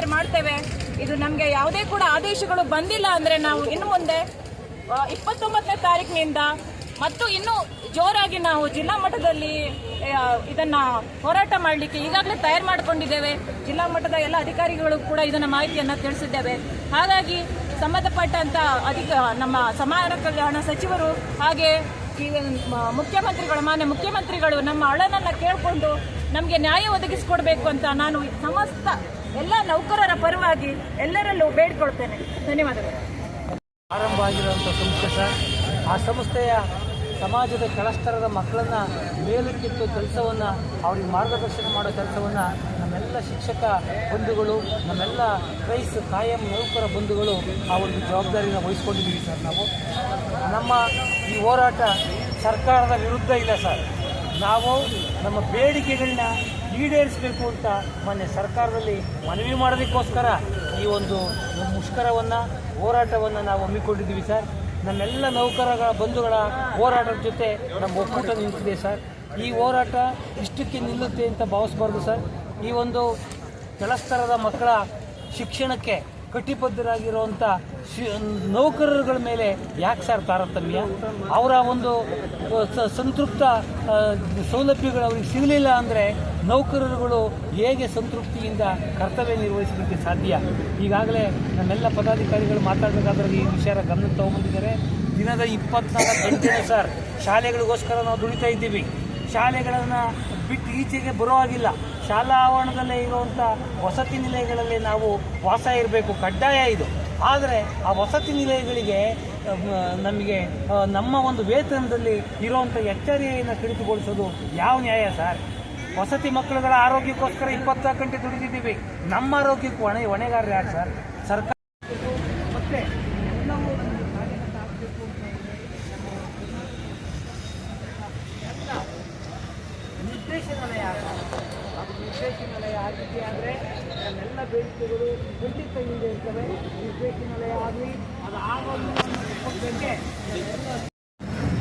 ಮಾಡಿದ್ರೆ ಮಾಡ್ತೇವೆ, ಇದು ನಮಗೆ ಯಾವುದೇ ಕೂಡ ಆದೇಶಗಳು ಬಂದಿಲ್ಲ ಅಂದರೆ ನಾವು ಇನ್ನು ಮುಂದೆ ಇಪ್ಪತ್ತೊಂಬತ್ತನೇ ತಾರೀಕಿನಿಂದ ಮತ್ತು ಇನ್ನೂ ಜೋರಾಗಿ ನಾವು ಜಿಲ್ಲಾ ಮಟ್ಟದಲ್ಲಿ ಇದನ್ನ ಹೋರಾಟ ಮಾಡಲಿಕ್ಕೆ ಈಗಾಗಲೇ ತಯಾರು ಮಾಡಿಕೊಂಡಿದ್ದೇವೆ. ಜಿಲ್ಲಾ ಮಟ್ಟದ ಎಲ್ಲ ಅಧಿಕಾರಿಗಳು ಕೂಡ ಇದನ್ನ ಮಾಹಿತಿಯನ್ನು ತಿಳಿಸಿದ್ದೇವೆ. ಹಾಗಾಗಿ ಸಂಬಂಧಪಟ್ಟಂತ ಅಧಿಕ, ನಮ್ಮ ಸಮಾನ ಕಲ್ಯಾಣ ಸಚಿವರು ಹಾಗೆ ಮುಖ್ಯಮಂತ್ರಿಗಳು, ಮಾನ್ಯ ಮುಖ್ಯಮಂತ್ರಿಗಳು ನಮ್ಮ ಅಳನನ್ನ ಕೇಳಿಕೊಂಡು ನಮಗೆ ನ್ಯಾಯ ಒದಗಿಸಿಕೊಡ್ಬೇಕು ಅಂತ ನಾನು ಸಮಸ್ತ ಎಲ್ಲ ನೌಕರರ ಪರವಾಗಿ ಎಲ್ಲರಲ್ಲೂ ಬೇಡ್ಕೊಳ್ತೇನೆ. ಧನ್ಯವಾದಗಳು. ಆರಂಭ ಆಗಿರುವಂಥ ಸಂಸ್ಥೆ ಸರ್. ಆ ಸಂಸ್ಥೆಯ ಸಮಾಜದ ಕೆಳಸ್ತರದ ಮಕ್ಕಳನ್ನ ಮೇಲಕ್ಕಿತ್ತು ಕೆಲಸವನ್ನು, ಅವ್ರಿಗೆ ಮಾರ್ಗದರ್ಶನ ಮಾಡೋ ಕೆಲಸವನ್ನು ನಮ್ಮೆಲ್ಲ ಶಿಕ್ಷಕ ಬಂಧುಗಳು, ನಮ್ಮೆಲ್ಲ ಕ್ರೈಸ್ ಕಾಯಂ ನೌಕರ ಬಂಧುಗಳು ಆ ಒಂದು ಜವಾಬ್ದಾರಿನ ವಹಿಸ್ಕೊಂಡಿದ್ದೀವಿ ಸರ್ ನಾವು. ನಮ್ಮ ಈ ಹೋರಾಟ ಸರ್ಕಾರದ ವಿರುದ್ಧ ಇಲ್ಲ ಸರ್. ನಾವು ನಮ್ಮ ಬೇಡಿಕೆಗಳನ್ನ ಈಡೇರಿಸಬೇಕು ಅಂತ ಮೊನ್ನೆ ಸರ್ಕಾರದಲ್ಲಿ ಮನವಿ ಮಾಡೋದಕ್ಕೋಸ್ಕರ ಈ ಒಂದು ಮುಷ್ಕರವನ್ನು, ಹೋರಾಟವನ್ನು ನಾವು ಹಮ್ಮಿಕೊಂಡಿದ್ದೀವಿ ಸರ್. ನಮ್ಮೆಲ್ಲ ನೌಕರಗಳ ಬಂಧುಗಳ ಹೋರಾಟದ ಜೊತೆ ನಮ್ಮ ಒಕ್ಕೂಟ ನಿಂತಿದೆ ಸರ್. ಈ ಹೋರಾಟ ಇಷ್ಟಕ್ಕೆ ನಿಲ್ಲುತ್ತೆ ಅಂತ ಭಾವಿಸ್ಬಾರ್ದು ಸರ್. ಈ ಒಂದು ಕೆಳಸ್ತರದ ಮಕ್ಕಳ ಶಿಕ್ಷಣಕ್ಕೆ ಕಟಿಬದ್ಧರಾಗಿರುವಂಥ ನೌಕರರುಗಳ ಮೇಲೆ ಯಾಕೆ ಸರ್ ತಾರತಮ್ಯ? ಅವರ ಒಂದು ಸಂತೃಪ್ತ ಸೌಲಭ್ಯಗಳು ಅವರಿಗೆ ಸಿಗಲಿಲ್ಲ ಅಂದರೆ ನೌಕರರುಗಳು ಹೇಗೆ ಸಂತೃಪ್ತಿಯಿಂದ ಕರ್ತವ್ಯ ನಿರ್ವಹಿಸಲಿಕ್ಕೆ ಸಾಧ್ಯ? ಈಗಾಗಲೇ ನಮ್ಮೆಲ್ಲ ಪದಾಧಿಕಾರಿಗಳು ಮಾತಾಡಬೇಕಾದ್ರೆ ಈ ವಿಚಾರ ಗಮನಕ್ಕೆ ತಗೊಂಡಿದ್ದಾರೆ ದಿನದ ಇಪ್ಪತ್ನಾಲ್ಕು ಗಂಟೆ ಸರ್, ಶಾಲೆಗಳಿಗೋಸ್ಕರ ನಾವು ದುಡಿತಾ ಇದ್ದೀವಿ. ಶಾಲೆಗಳನ್ನು ಬಿಟ್ಟು ಈಚೆಗೆ ಬರೋ ಹಾಗಿಲ್ಲ. ಶಾಲಾ ಆವರಣದಲ್ಲೇ ಇರುವಂಥ ವಸತಿ ನಿಲಯಗಳಲ್ಲಿ ನಾವು ವಾಸ ಇರಬೇಕು. ಕಡ್ಡಾಯ ಇದು. ಆದರೆ ಆ ವಸತಿ ನಿಲಯಗಳಿಗೆ ನಮಗೆ ನಮ್ಮ ಒಂದು ವೇತನದಲ್ಲಿ ಇರುವಂಥ ಎಚ್ಚರಿಕೆಯನ್ನು ಕಡಿತಗೊಳಿಸೋದು ಯಾವ ನ್ಯಾಯ ಸರ್? ವಸತಿ ಮಕ್ಕಳುಗಳ ಆರೋಗ್ಯಕ್ಕೋಸ್ಕರ ಇಪ್ಪತ್ನಾಲ್ಕು ಗಂಟೆ ದುಡಿದಿದ್ದೀವಿ. ನಮ್ಮ ಆರೋಗ್ಯಕ್ಕೂ ಹೊಣೆ, ಹೊಣೆಗಾರರು ಯಾರು ಸರ್? ಸರ್ಕಾರ. ಮತ್ತೆ ನಿರ್ದೇಶನಾಲಯ. ಅದು ನಿರ್ದೇಶನಾಲಯ ಆಗಿದೆಯಾ ಅಂದರೆ ನನ್ನೆಲ್ಲ ಬೇಡಿಕೆಗಳು ಖಂಡಿತ ಹಿಂದೆ ಇರ್ತವೆ ನಿರ್ದೇಶನಾಲಯ ಆಗಲಿ, ಅದು ಆಗೋದು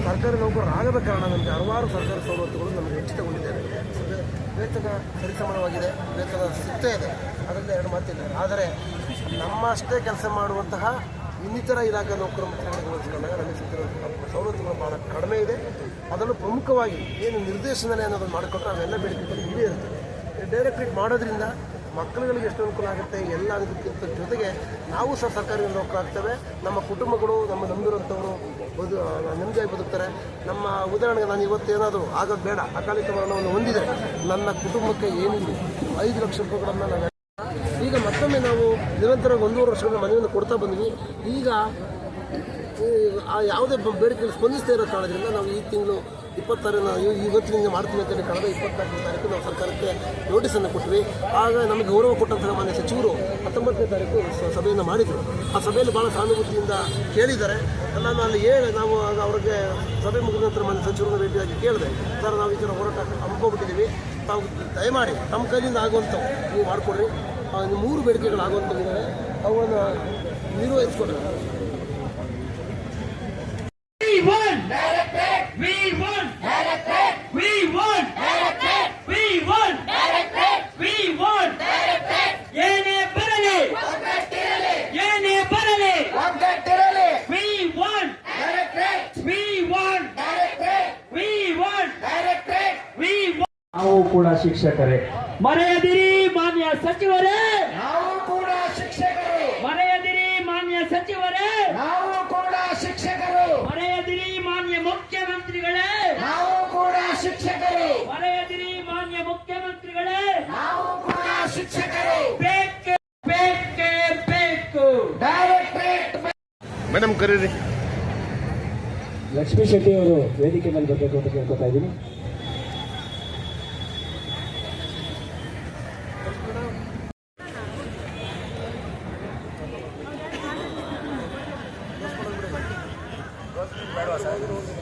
ಸರ್ಕಾರಿ ನೌಕರರು ಆಗದ ಕಾರಣ ನಮಗೆ ಹಲವಾರು ಸರ್ಕಾರಿ ಸವಲತ್ತುಗಳು ನಮಗೆ ಹೆಚ್ಚಿತಗೊಂಡಿದ್ದೇವೆ ವೇತನ ಸರಿಸಮಾನವಾಗಿದೆ, ವೇತನ ಸಿಗ್ತಾ ಇದೆ. ಅದರಿಂದ ಎರಡು ಮಾತಿಲ್ಲ. ಆದರೆ ನಮ್ಮಷ್ಟೇ ಕೆಲಸ ಮಾಡುವಂತಹ ಇನ್ನಿತರ ಇಲಾಖೆ ನೌಕರ ಮುಖ್ಯಮಂತ್ರಿಗಳಿಸಿಕೊಂಡಾಗ ನಮಗೆ ಸಿಗ್ತಿರೋ ಸವಲತ್ತುಗಳು ಬಹಳ ಕಡಿಮೆ ಇದೆ. ಅದನ್ನು ಪ್ರಮುಖವಾಗಿ ಏನು ನಿರ್ದೇಶನ ಅನ್ನೋದನ್ನು ಮಾಡ್ಕೊಂಡ್ರೆ ಅವೆಲ್ಲ ಬೇಡಿಕೆಗಳು ಇಲ್ಲೇ ಇರ್ತದೆ ಡೈರೆಕ್ಟ್ರೇಟ್ ಮಾಡೋದ್ರಿಂದ ಮಕ್ಕಳುಗಳಿಗೆ ಎಷ್ಟು ಅನುಕೂಲ ಆಗುತ್ತೆ? ಎಲ್ಲ ಅದಕ್ಕಿಂತ ಜೊತೆಗೆ ನಾವು ಸಹ ಸರ್ಕಾರಿ ನೌಕರಾಗ್ತೇವೆ ನಮ್ಮ ಕುಟುಂಬಗಳು, ನಮ್ಮ ನಂಬಿರುವಂಥವರು ಬದು ನೆಮ್ಮದಿಯಾಗಿ ಬದುಕ್ತಾರೆ. ನಮ್ಮ ಉದಾಹರಣೆಗೆ ನಾನು ಇವತ್ತು ಏನಾದರೂ ಆಗೋದು ಬೇಡ. ಅಕಾಲಿಕ ಮರಣವನ್ನು ಹೊಂದಿದೆ. ನನ್ನ ಕುಟುಂಬಕ್ಕೆ ಏನಿಲ್ಲ. ಐದು ಲಕ್ಷ ರೂಪಾಯಿಗಳನ್ನು ನಾವು ಈಗ ಮತ್ತೊಮ್ಮೆ ನಾವು ನಿರಂತರ ಒಂದೂವರೆ ವರ್ಷಗಳ ಮನೆಯನ್ನು ಕೊಡ್ತಾ ಬಂದ್ವಿ. ಈಗ, ಆ, ಯಾವುದೇ ಬೇಡಿಕೆ ಬೇಡಿಕೆಗಳು ಸ್ಪಂದಿಸ್ತಾ ಇರೋ ಕಾರಣದಿಂದ ನಾವು ಈ ತಿಂಗಳು ಇಪ್ಪತ್ತಾರನ ಇವತ್ತಿನಿಂದ ಮಾಡ್ತೀವಿ ಅಂತೇಳಿ ಕಳೆದ ಇಪ್ಪತ್ನಾಲ್ಕನೇ ತಾರೀಕು ನಾವು ಸರ್ಕಾರಕ್ಕೆ ನೋಟಿಸನ್ನು ಕೊಟ್ವಿ. ಆಗ ನಮಗೆ ಗೌರವ ಕೊಟ್ಟಂತಹ ಮಾನ್ಯ ಸಚಿವರು ಹತ್ತೊಂಬತ್ತನೇ ತಾರೀಕು ಸಭೆಯನ್ನು ಮಾಡಿದರು. ಆ ಸಭೆಯಲ್ಲಿ ಭಾಳ ಸಾನುಭೂತಿಯಿಂದ ಕೇಳಿದ್ದಾರೆ. ನಾನು ಅಲ್ಲಿ ಹೇಳಿ ನಾವು ಆಗ ಅವ್ರಿಗೆ ಸಭೆ ಮುಗಿದ ನಂತರ ಮಾನ್ಯ ಸಚಿವರನ್ನ ಭೇಟಿಯಾಗಿ ಕೇಳಿದೆ. ಸರ್, ನಾವು ಈ ಥರ ಹೋರಾಟ ಹಮ್ಮಿಕೊಂಡ್ಬಿಟ್ಟಿದ್ದೀವಿ ತಾವು ದಯಮಾಡಿ ತಮ್ಮ ಕೈಲಿಂದ ಆಗುವಂಥವು ನೀವು ಮಾಡಿಕೊಡ್ರಿ. ಮೂರು ಬೇಡಿಕೆಗಳು ಆಗುವಂಥದ್ದಿದ್ದಾವೆ. ಅವನ್ನು ನಿರ್ವಹಿಸ್ಕೊಡ್ರಿ. We want direct We direct We want direct We want direct We want direct ಏನೇ ಬರಲಿ ಏನೇ ಬರಲಿ We want direct We want direct We want direct We want ನಾವು ಕೂಡ ಶಿಕ್ಷಕರೇ ಮರೆಯದಿರಿ ಮಾನ್ಯ ಸಚಿವರೇ ನಾವು ಮೇಡಮ್ ಕರೀರಿ ಲಕ್ಷ್ಮೀ ಶೆಟ್ಟಿ ಅವರು ವೇದಿಕೆ ಮೇಲೆ ಬರಬೇಕು ಅಂತ ಕೇಳ್ಕೊತಾ ಇದ್ದೀನಿ ಬೇಡವಾ ಸರ್